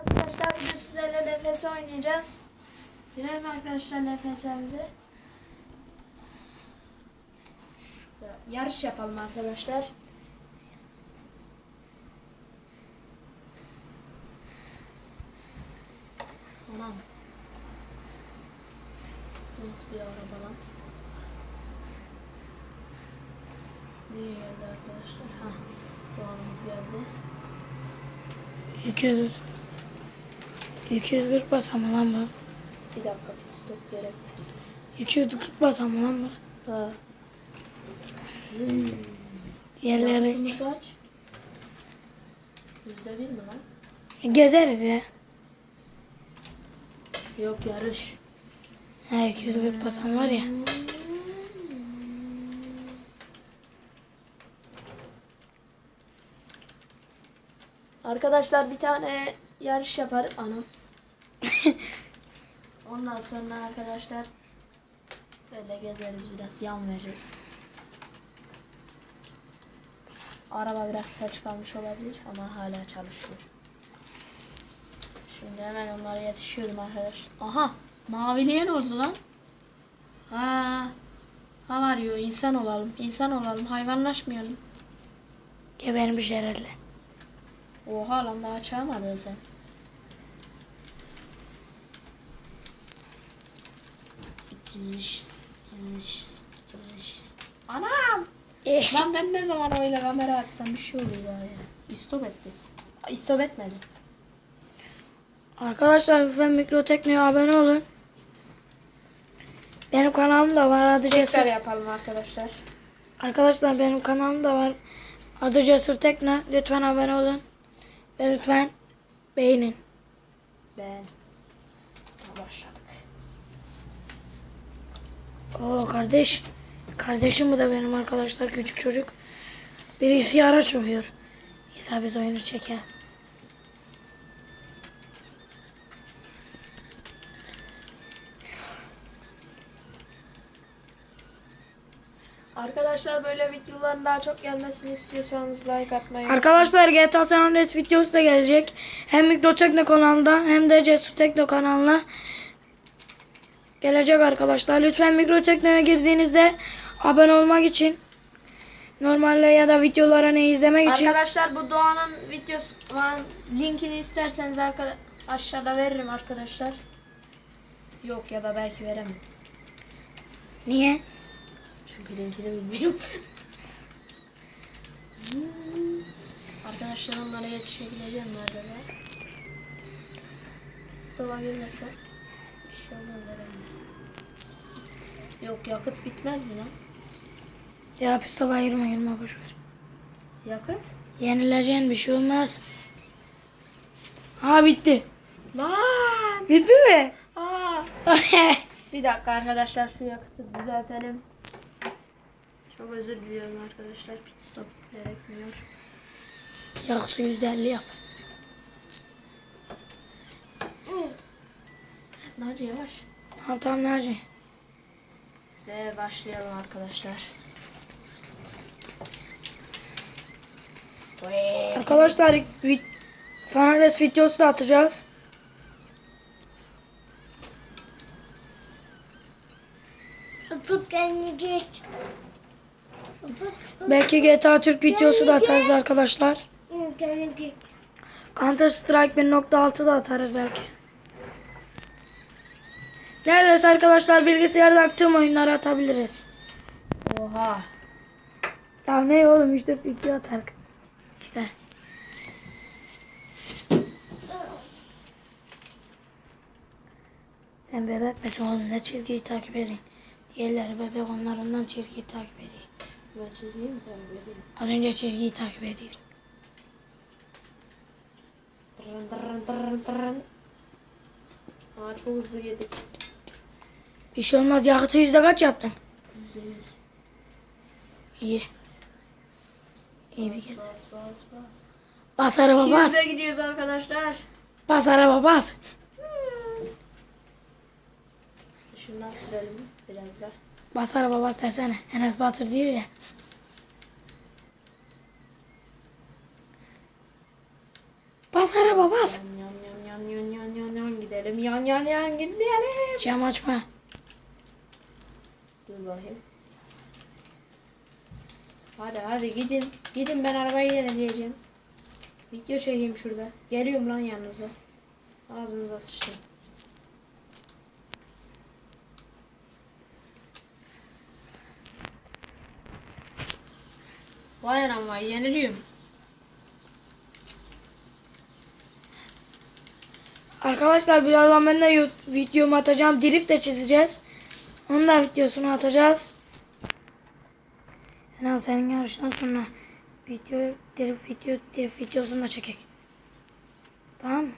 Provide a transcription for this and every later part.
Arkadaşlar bugün sizlerle LFS oynayacağız. Girelim arkadaşlar. Şurada Yarış yapalım arkadaşlar. Anam. Nasıl bir araba lan? Niye geldi arkadaşlar? Hah. Doğanımız geldi. 200 240 basama lan bu. Bir dakika pit stop gerekmez. 240 basama lan bu. Ha. Yerleri Yakıtımız kaç? Yüzde bir mi lan? gezeriz ya. Yok yarış. Ha 240 basam var ya. Arkadaşlar bir tane yarış yaparız. Anam. Ondan sonra arkadaşlar böyle gezeriz biraz yan veririz. Araba biraz felç kalmış olabilir ama hala çalışıyor. Şimdi hemen onlara yetişiyordum arkadaşlar. Aha maviliğe ne oldu lan? Ha. Ha var yo insan olalım. insan olalım. Hayvanlaşmayalım. Gebermiş herhalde. Oha lan daha çağırmadın sen. Ciziş, ciziş. Anam! Eh, Lan ben ne zaman öyle kamera açsam bir şey oluyor ya. İstop etti. İstop etmedi. Arkadaşlar lütfen Mikrotekno'ya abone olun. Benim kanalım da var adı Tekrar Cesur. yapalım arkadaşlar. Arkadaşlar benim kanalım da var. Adı Cesur Tekno. Lütfen abone olun. Ve lütfen beğenin. Ben. Ha, Başladık. Oo kardeş. Kardeşim bu da benim arkadaşlar küçük çocuk. Birisi araç oluyor. İsa biz oyunu çeker. Arkadaşlar böyle videoların daha çok gelmesini istiyorsanız like atmayı Arkadaşlar GTA San Andreas videosu da gelecek. Hem Mikro Tekno kanalında hem de Cesur Tekno kanalına gelecek arkadaşlar. Lütfen Mikro Tekno'ya girdiğinizde abone olmak için normalde ya da videolara ne izlemek için Arkadaşlar bu Doğan'ın videosu linkini isterseniz aşağıda veririm arkadaşlar. Yok ya da belki veremem. niye? Çünkü linkini bilmiyorum. Arkadaşlar onlara mi acaba? Stova girmese bir şey olmaz herhalde. Yok yakıt bitmez mi lan? Ya pistola ayırma ayırma boş ver. Yakıt? Yenileceğin bir şey olmaz. Ha bitti. Lan! Bitti mi? Aa! Bir dakika arkadaşlar şu yakıtı düzeltelim. Çok özür diliyorum arkadaşlar. Pit stop gerekmiyor. Yakıtı %50 yap. Naci yavaş. Tamam tamam Naci. Ve başlayalım arkadaşlar. Arkadaşlar vid San Andreas videosu da atacağız. Belki GTA Türk videosu da atarız arkadaşlar. Counter Strike 1.6 da atarız belki. Neredeyse arkadaşlar bilgisayarda tüm oyunları atabiliriz. Oha. Ya ne oğlum işte video atar. İşte. Sen bebek oğlum ne çizgiyi takip edin. Diğerleri bebek onlar ondan çizgiyi takip edin. Ben çizgiyi mi takip edeyim? Az önce çizgiyi takip edin. Tırın tırın tırın tırın. Aa çok hızlı yedik. Bir şey olmaz yakıtı yüzde kaç yaptın? Yüzde yüz. İyi. İyi bir kez. bas bas bas. Bas araba bas. 200'e gidiyoruz arkadaşlar. Bas araba bas. Şundan sürelim biraz da. Bas araba bas desene. Enes Batur diyor ya. Bas araba bas. Yam yam yam yam Gitmeyelim. Yan yan yan gitmeyelim. Cam açma. Dur bakayım. Hadi hadi gidin. Gidin ben arabayı yenileyeceğim. Video çekeyim şurada. Geliyorum lan yanınıza. Ağzınıza sıçtım. Vay anam vay yeniliyorum. Arkadaşlar birazdan ben de videomu atacağım. Drift de çizeceğiz. Onun da videosunu atacağız. Yani senin yarıştan sonra video, drift video, drift videosunu da çekek. Tamam mı?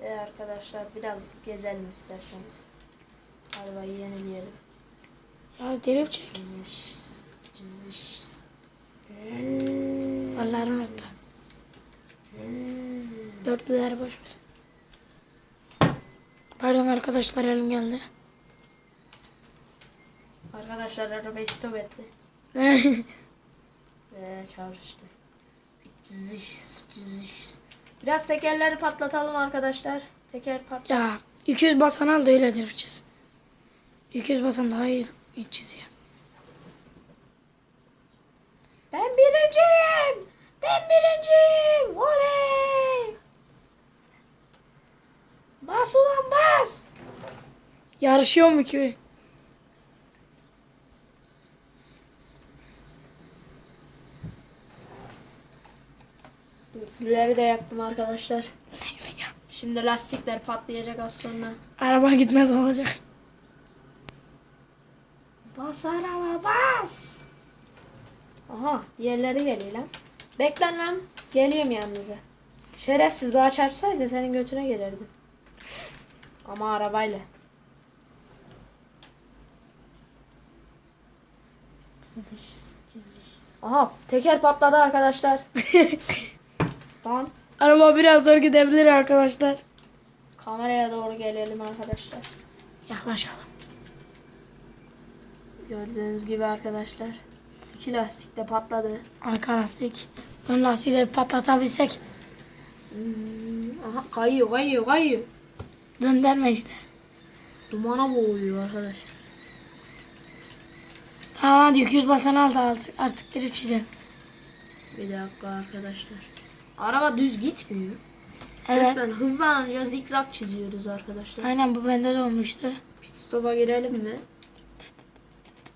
Ve arkadaşlar biraz gezelim isterseniz. Arabayı yenileyelim. Ya drift çek. Cızış, cızış. Vallahi unuttum. Dörtlüleri boş ver. Pardon arkadaşlar elim geldi. Arkadaşlar arabayı stop etti. Ve çalıştı. Cızış, cızış. Biraz tekerleri patlatalım arkadaşlar. Teker pat. ya 200 basan al da öyle çiz. 200 basan daha iyi, iyi çiziyor. Ben birinciyim. Ben birinciyim. Oley. Bas ulan bas. Yarışıyor mu ki? Dörtlüleri de yaktım arkadaşlar. Şimdi lastikler patlayacak az sonra. Araba gitmez olacak. Bas araba bas. Aha diğerleri geliyor lan. Beklen lan. Geliyorum yanınıza. Şerefsiz bana çarpsaydı senin götüne gelirdim. Ama arabayla. Aha teker patladı arkadaşlar. Lan Araba biraz zor gidebilir arkadaşlar. kameraya doğru gelelim arkadaşlar. Yaklaşalım. Gördüğünüz gibi arkadaşlar. iki lastik de patladı. Arka lastik. Ön lastiği de patlatabilsek. Aha kayıyor kayıyor kayıyor. Döndürme işte. Dumana boğuyor arkadaşlar. Hadi 200 basan al da artık, artık drift çizelim. Bir dakika arkadaşlar. Araba düz gitmiyor. Evet. Resmen hızlanınca zigzag çiziyoruz arkadaşlar. Aynen bu bende de olmuştu. Pit stop'a girelim mi?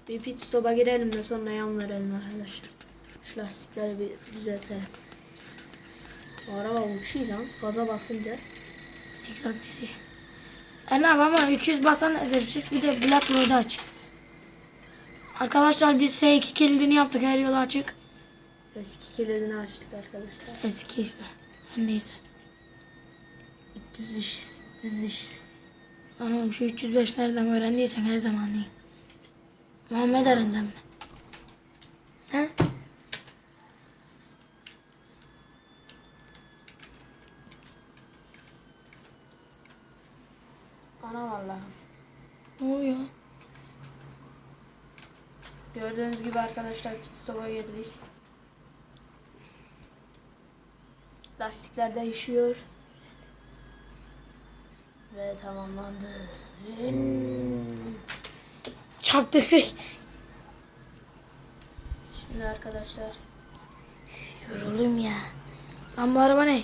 Bir pit stop'a girelim de sonra yan verelim arkadaşlar. Şu lastikleri bir düzeltelim. Bu araba uçuyor lan. Gaza basınca. Zikzak çiziyor. Yapalım ama 200 basan çiz bir de Black Road'u aç. Arkadaşlar biz S2 kilidini yaptık her yolu açık. Eski kilidini açtık arkadaşlar. Eski işte. Neyse. Diziş, diziş. Anam şu 305 nereden öğrendiysen her zaman değil. Muhammed Eren'den mi? He? Anam Allah'ım. Ne oluyor? Gördüğünüz gibi arkadaşlar pit stop'a girdik. Lastikler değişiyor. Ve tamamlandı. Çarptı direkt. Şimdi arkadaşlar Yoruldum ya. Lan bu araba ne?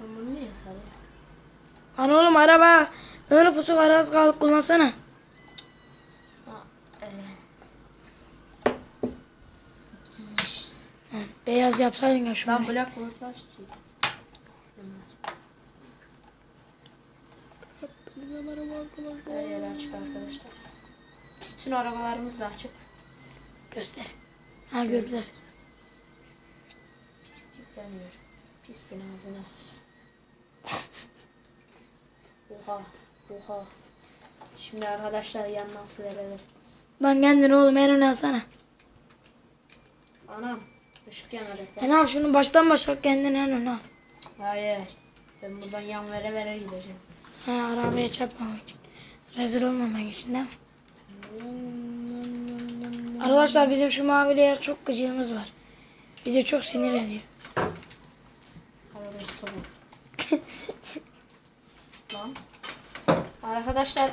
ben bunu niye sarıyorum? Lan oğlum araba. Öyle pusuk araz kalıp kullansana. Ha, evet. Hı, Beyaz yapsaydın ya şunu. Ben Blackboard'u açtım. Her yer açık arkadaşlar. Bütün arabalarımız da açık. Göster. Ha gördüler. Pis yükleniyor. Pissin ağzına. Oha. Oha. Şimdi arkadaşlar yan nasıl verilir? Lan kendini oğlum en öne alsana. Anam. Işık yanacak. Yap şunu baştan başla kendini en öne al. Hayır. Ben buradan yan vere vere gideceğim. Ha arabaya çarpmamak için. Rezil olmamak için değil mi? Arkadaşlar bizim şu maviler çok gıcığımız var. Bizi çok sinir ediyor. Araba stop. Tamam. Arkadaşlar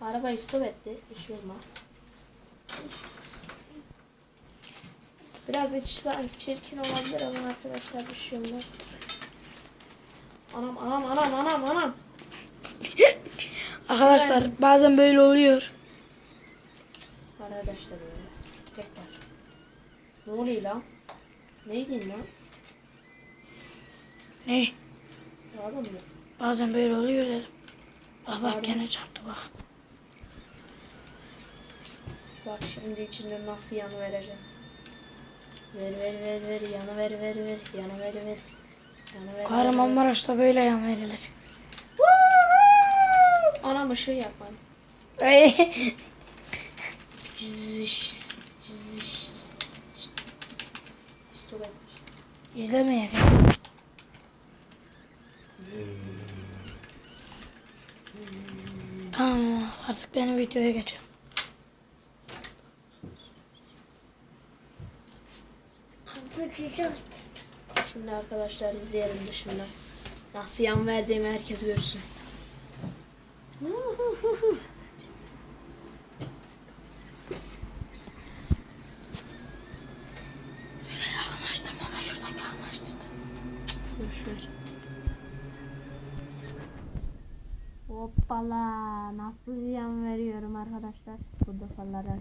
araba stop etti. Bir şey olmaz. Biraz iç sanki çirkin olabilir ama arkadaşlar bir şey olmaz. Anam anam anam anam anam. Arkadaşlar bazen böyle oluyor. Arkadaşlar böyle. Tekrar. Ne oluyor lan? Neydi lan? Ne? Sağda mı? Bazen böyle oluyor dedim. Bak bak gene çarptı bak. Bak şimdi içinde nasıl yanı vereceğim. Ver ver ver ver yanı ver ver ver yanı ver ver. Yanı ver. Kahramanmaraş'ta böyle yan verilir. Anam ışığı etmiş. İzlemeye. Tamam artık benim videoya geçelim. Şimdi arkadaşlar izleyelim dışında. Nasıl yan verdiğimi herkes görsün. Yakınlaştırma ben şuradan yakınlaştırdım. Boş ver. Hoppala nasıl yan veriyorum arkadaşlar. Burada fallara.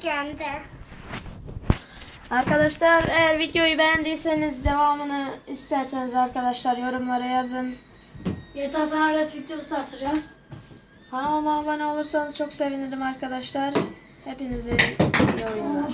Kendi. Arkadaşlar eğer videoyu beğendiyseniz devamını isterseniz arkadaşlar yorumlara yazın. GTA San Andreas videosu da atacağız. Kanalıma abone olursanız çok sevinirim arkadaşlar. Hepinize iyi oyunlar.